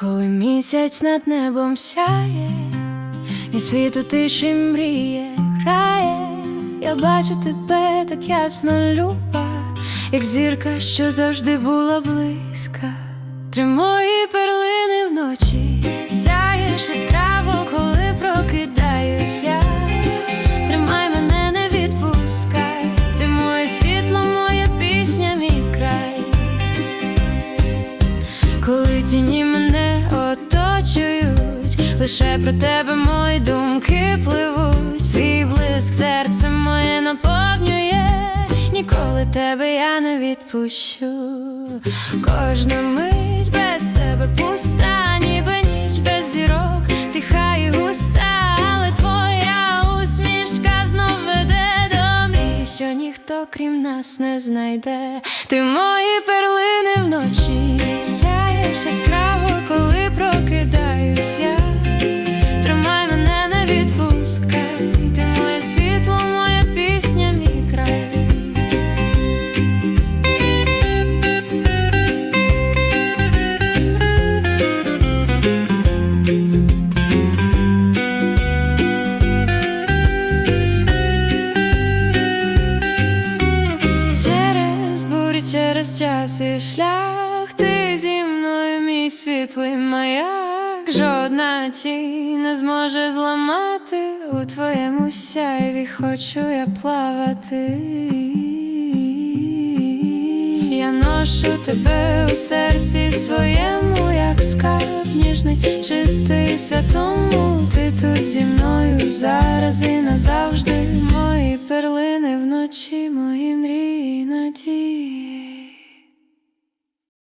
коли місяць над небом сяє, і світ у тиші мріє, грає, я бачу тебе так ясно, люба, як зірка, що завжди була близька. Три мої перлини тіні мене оточують, лише про тебе мої думки пливуть, свій блиск серце моє наповнює, ніколи тебе я не відпущу. Кожна мить без тебе пуста, ніби ніч без зірок, тиха і густа, але твоя усмішка знов веде до мрій, що ніхто крім нас не знайде. Ти мої перлини вночі, Через час і шлях, ти зі мною мій світлий маяк. Жодна тінь не зможе зламати у твоєму сяйві, хочу я плавати. Я ношу тебе у серці своєму, як скарб ніжний, чистий святому. Ти тут зі мною зараз і назавжди. Мої перлини вночі, мої мрії, надії.